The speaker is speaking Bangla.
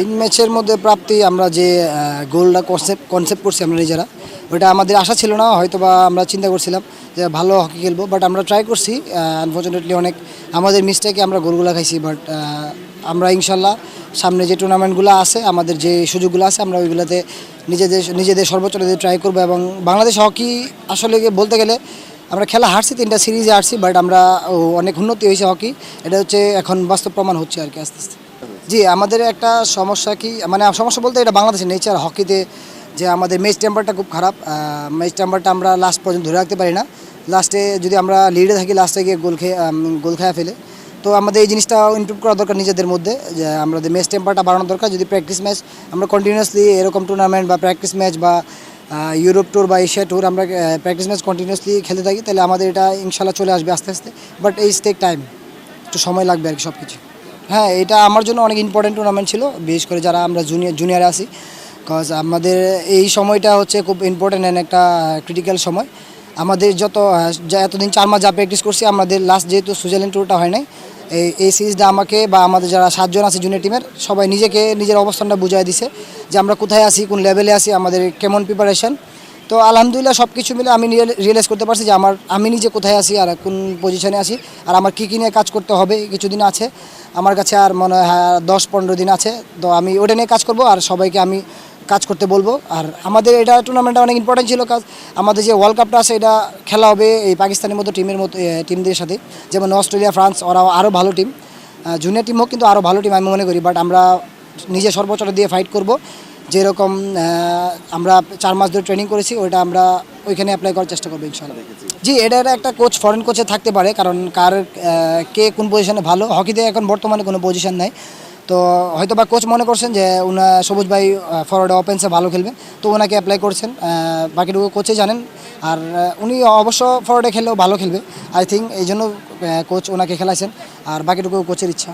তিন ম্যাচের মধ্যে প্রাপ্তি আমরা যে গোলটা কনসেপ্ট কনসেপ্ট করছি আমরা নিজেরা ওটা আমাদের আশা ছিল না হয়তো বা আমরা চিন্তা করছিলাম যে ভালো হকি খেলব বাট আমরা ট্রাই করছি আনফর্চুনেটলি অনেক আমাদের মিস্টেকে আমরা গোলগুলো খাইছি বাট আমরা ইনশাল্লাহ সামনে যে টুর্নামেন্টগুলো আছে, আমাদের যে সুযোগগুলো আছে, আমরা ওইগুলোতে নিজেদের নিজেদের সর্বোচ্চ ট্রাই করব, এবং বাংলাদেশ হকি আসলে বলতে গেলে আমরা খেলা হারছি, তিনটা সিরিজে হারছি বাট আমরা অনেক উন্নতি হয়েছে হকি এটা হচ্ছে এখন বাস্তব প্রমাণ হচ্ছে আর কি আস্তে আস্তে। জি, আমাদের একটা সমস্যা কি মানে সমস্যা বলতে এটা বাংলাদেশের নেচার হকিতে যে আমাদের ম্যাচ টেম্পারটা খুব খারাপ ম্যাচ টেম্পারটা আমরা লাস্ট পর্যন্ত ধরে রাখতে পারি না। লাস্টে যদি আমরা লিডে থাকি লাস্টে গিয়ে গোল খেয়ে গোল খেয়ে ফেলে। তো আমাদের এই জিনিসটা ইমপ্রুভ করা দরকার নিজেদের মধ্যে, যে আমাদের ম্যাচ টেম্পারটা বাড়ানো দরকার। যদি প্র্যাকটিস ম্যাচ আমরা কন্টিনিউয়াসলি এরকম টুর্নামেন্ট বা প্র্যাকটিস ম্যাচ বা ইউরোপ ট্যুর বা এশিয়া ট্যুর আমরা প্র্যাকটিস ম্যাচ কন্টিনিউয়াসলি খেলতে থাকি, তাহলে আমাদের এটা ইনশাল্লাহ চলে আসবে আস্তে আস্তে। বাট এই টেক টাইম একটু সময় লাগবে আর কি সব কিছু হ্যাঁ এটা আমার জন্য অনেক ইম্পর্টেন্ট টুর্নামেন্ট ছিল, বিশেষ করে যারা আমরা জুনিয়র জুনিয়রে আসি কজ আমাদের এই সময়টা হচ্ছে খুব ইম্পর্টেন্ট অ্যান্ড একটা ক্রিটিক্যাল সময়। আমাদের যত এতদিন চার মাস যা প্র্যাকটিস করছি, আমাদের লাস্ট যেহেতু সুইজারল্যান্ড ট্যুরটা হয় নাই, এই এই সিরিজটা আমাকে বা আমাদের যারা সাতজন আছে জুনিয়র টিমের সবাই নিজেকে নিজের অবস্থানটা বুঝাই দিছে যে আমরা কোথায় আছি, কোন লেভেলে আছি, আমাদের কেমন প্রিপারেশন তো আলহামদুলিল্লাহ সব কিছু মিলে আমি রিয়েলাইজ করতে পারছি যে আমার, আমি নিজে কোথায় আছি আর কোন পজিশনে আছি, আর আমার কী কী নিয়ে কাজ করতে হবে কিছুদিন আছে। আমার কাছে আর মনে হয় দশ পনেরো দিন আছে, তো আমি ওটা নিয়ে কাজ করব আর সবাইকে আমি কাজ করতে বলব। আর আমাদের এটা টুর্নামেন্টটা অনেক ইম্পর্টেন্ট ছিল কাজ, আমাদের যে ওয়ার্ল্ড কাপটা আছে এটা খেলা হবে এই পাকিস্তানের মতো টিমের মতো টিমদের সাথে। যেমন অস্ট্রেলিয়া, ফ্রান্স ওরা আরও ভালো টিম জুনিয়র টিম হোক কিন্তু আরও ভালো টিম আমি মনে করি বাট আমরা নিজে সর্বোচ্চটা দিয়ে ফাইট করব। যেরকম আমরা চার মাস ধরে ট্রেনিং করেছি ওইটা আমরা ওইখানে অ্যাপ্লাই করার চেষ্টা করব ইনশাল্লাহ। জি এটা একটা কোচ ফরেন কোচে থাকতে পারে কারণ কার কে কোন পজিশনে ভালো। হকিতে এখন বর্তমানে কোনো পজিশন নাই। তো হয়তো বা কোচ মনে করছেন যে উনা সবুজ ভাই ফরওয়ার্ডে ওপেন্সে ভালো খেলবেন। তো ওনাকে অ্যাপ্লাই করছেন বাকিটুকু কোচে জানেন। আর উনি অবশ্য ফরওয়ার্ডে খেললেও ভালো খেলবে। আই থিঙ্ক এই জন্য কোচ ওনাকে খেলাইছেন। আর বাকিটুকু কোচের ইচ্ছা।